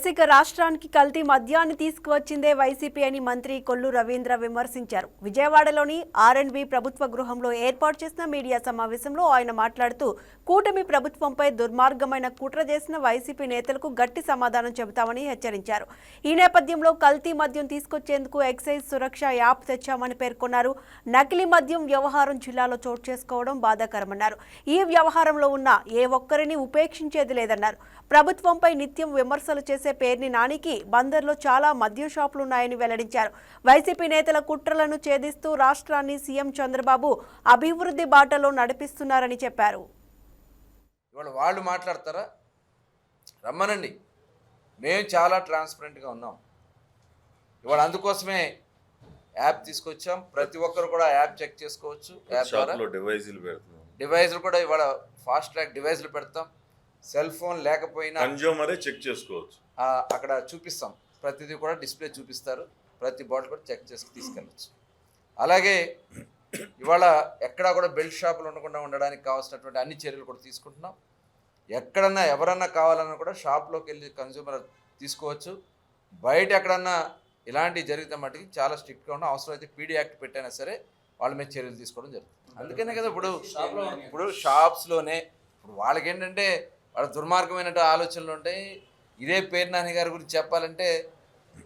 Basic రాష్ట్రానికి కల్తీ మద్యాన్ని తీసుకువచ్చిందే వైసీపీ అని మంత్రి కొల్లు రవీంద్ర విమర్శించారు. విజయవాడలోని ఆర్ఎండ్బి ప్రభుత్వ గృహంలో ఏర్పాటు చేసిన మీడియా సమావేశంలో ఆయన మాట్లాడుతూ కూటమి ప్రభుత్వంపై దుర్మార్గమైన కుట్ర చేసిన వైసీపీ నేతలకు గట్టి సమాధానం చెబుతామని హెచ్చరించారు. ఈ నేపథ్యంలో కల్తీ మద్యం తీసుకొచ్చేందుకు ఎక్సైజ్ సురక్ష యాప్ తెచ్చామని పేర్కొన్నారు. నకిలీ మద్యం వ్యవహారం జిల్లాలో చోటు చేసుకోవడం బాధాకరమన్నారు. ఈ వ్యవహారంలో ఉన్న ఏ ఒక్కరిని ఉపేక్షించేది లేదన్నారు. ప్రభుత్వంపై నిత్యం విమర్శలు చేసే పేర్ని నానికి బందర్లో చాలా మద్యం షాపులు ఉన్నాయని వెల్లడించారు. వైసీపీ నేతల కుట్రలను ఛేదిస్తూ రాష్ట్రాన్ని సీఎం చంద్రబాబు అభివృద్ధి బాటలో నడిపిస్తున్నారని చెప్పారు. ఇవాళ వాళ్ళు మాట్లాడతారా? రమ్మనండి. మేము చాలా ట్రాన్స్పరెంట్గా ఉన్నాం. ఇవాళ అందుకోసమే యాప్ తీసుకొచ్చాం. ప్రతి ఒక్కరు కూడా యాప్ చెక్ చేసుకోవచ్చు. యాప్ ద్వారా డివైజులు కూడా ఇవాళ ఫాస్ట్ ట్రాక్ డివైజులు పెడతాం. సెల్ ఫోన్ లేకపోయినా కన్జ్యూమరే చెక్ చేసుకోవచ్చు. ఆ, అక్కడ చూపిస్తాం. ప్రతిదీ కూడా డిస్ప్లే చూపిస్తారు. ప్రతి బాటిల్ కూడా చెక్ చేసి తీసుకెళ్ళచ్చు. అలాగే ఇవాళ ఎక్కడా కూడా బెల్ట్ షాపులు ఉండకుండా ఉండడానికి కావాల్సినటువంటి అన్ని చర్యలు కూడా తీసుకుంటున్నాం. ఎక్కడన్నా ఎవరన్నా కావాలన్నా కూడా షాప్లోకి వెళ్ళి కన్జ్యూమర్ తీసుకోవచ్చు. బయట ఎక్కడన్నా ఇలాంటివి జరిగితే మటుకి చాలా స్ట్రిక్ట్గా ఉన్న అవసరం అయితే పీడీ యాక్ట్ పెట్టైనా సరే వాళ్ళ మీద చర్యలు తీసుకోవడం జరుగుతుంది. అందుకనే కదా ఇప్పుడు ఇప్పుడు షాప్స్లోనే ఇప్పుడు వాళ్ళకి ఏంటంటే వాళ్ళ దుర్మార్గమైన ఆలోచనలు ఉంటాయి. ఇదే పేరు నాని గారి గురించి చెప్పాలంటే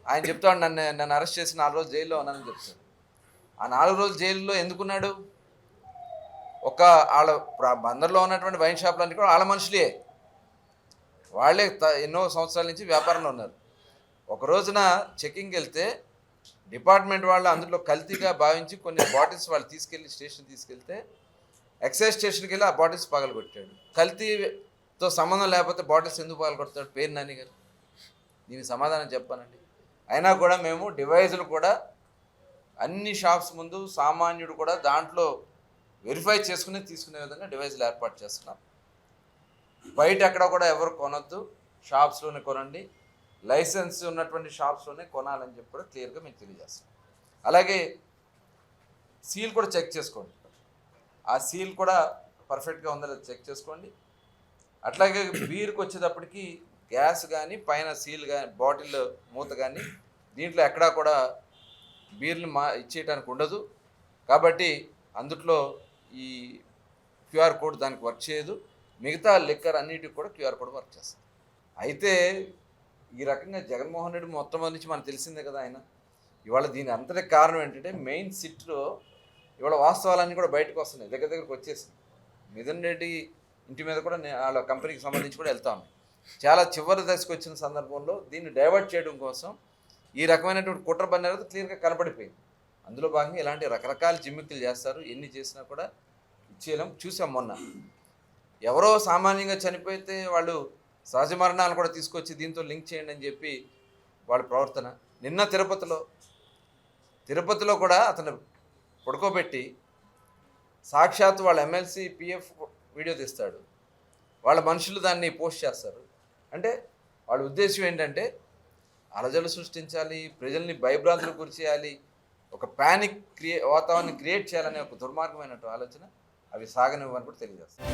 ఆయన చెప్తాడు నన్ను నన్ను అరెస్ట్ చేసి నాలుగు రోజులు జైల్లో ఉన్నానని చెప్తాడు. ఆ నాలుగు రోజులు జైల్లో ఎందుకున్నాడు? ఒక వాళ్ళ బందర్లో ఉన్నటువంటి వైన్ షాపులన్నీ కూడా వాళ్ళ మనుషులే. వాళ్ళే త- ఎన్నో సంవత్సరాల నుంచి వ్యాపారంలో ఉన్నారు. ఒక రోజున చెకింగ్కి వెళ్తే డిపార్ట్మెంట్ వాళ్ళు అందులో కల్తీగా భావించి కొన్ని బాటిల్స్ వాళ్ళు తీసుకెళ్ళి స్టేషన్ తీసుకెళ్తే ఎక్సైజ్ స్టేషన్కి వెళ్ళి ఆ బాటిల్స్ పగలగొట్టాడు. తో సంబంధం లేకపోతే బాటిల్స్ ఎందుకు పగలగొడతాడు పేరు నాని గారు. దీనికి సమాధానం చెప్పానండి అయినా కూడా మేము డివైజులు కూడా అన్ని షాప్స్ ముందు సామాన్యుడు కూడా దాంట్లో వెరిఫై చేసుకుని తీసుకునే విధంగా డివైజులు ఏర్పాటు చేస్తున్నాం. బయట ఎక్కడ కూడా ఎవరు కొనొద్దు. షాప్స్లోనే కొనండి. లైసెన్స్ ఉన్నటువంటి షాప్స్లోనే కొనాలని చెప్పి కూడా క్లియర్గా మీకు తెలియజేస్తాం అలాగే సీల్ కూడా చెక్ చేసుకోండి. ఆ సీల్ కూడా పర్ఫెక్ట్గా ఉందో లేదో చెక్ చేసుకోండి. అట్లాగే బీర్కి వచ్చేటప్పటికి గ్యాస్ కానీ పైన సీల్ కానీ బాటిల్ మూత కానీ దీంట్లో ఎక్కడా కూడా బీర్లు మా ఇచ్చేయటానికి ఉండదు. కాబట్టి అందుట్లో ఈ క్యూఆర్ కోడ్ దానికి వర్క్ చేయదు. మిగతా లిక్కర్ అన్నిటికి కూడా క్యూఆర్ కోడ్ వర్క్ చేస్తుంది. అయితే ఈ రకంగా జగన్మోహన్ రెడ్డి మొత్తం నుంచి మనకు తెలిసిందే కదా ఆయన. ఇవాళ దీని అంతటి కారణం ఏంటంటే మెయిన్ సిట్లో ఇవాళ వాస్తవాలన్నీ కూడా బయటకు వస్తున్నాయి. దగ్గర దగ్గరకు వచ్చేసింది. మిథున్ రెడ్డి ఇంటి మీద కూడా నేను వాళ్ళ కంపెనీకి సంబంధించి కూడా వెళ్తా. ఉన్నాయి చాలా చివరి దశకు వచ్చిన సందర్భంలో దీన్ని డైవర్ట్ చేయడం కోసం ఈ రకమైనటువంటి కుట్ర అనేది క్లియర్గా కనపడిపోయింది. అందులో భాగంగా ఇలాంటి రకరకాల జిమ్మిక్కులు చేస్తారు. ఎన్ని చేసినా కూడా చేయలేం చూసాం మొన్న. ఎవరో సామాన్యంగా చనిపోతే వాళ్ళు సహజ మరణాలు కూడా తీసుకొచ్చి దీంతో లింక్ చేయండి అని చెప్పి వాళ్ళ ప్రవర్తన. నిన్న తిరుపతిలో తిరుపతిలో కూడా అతను పడుకోబెట్టి సాక్షాత్ వాళ్ళ ఎమ్మెల్సీ పిఎఫ్ వీడియో తీస్తాడు. వాళ్ళ మనుషులు దాన్ని పోస్ట్ చేస్తారు. అంటే వాళ్ళ ఉద్దేశం ఏంటంటే అలజలు సృష్టించాలి ప్రజల్ని భయభ్రాంతులు గురి చేయాలి ఒక ప్యానిక్ క్రియే వాతావరణం క్రియేట్ చేయాలనే ఒక దుర్మార్గమైనటువంటి ఆలోచన అవి సాగనివ్వని కూడా తెలియజేస్తారు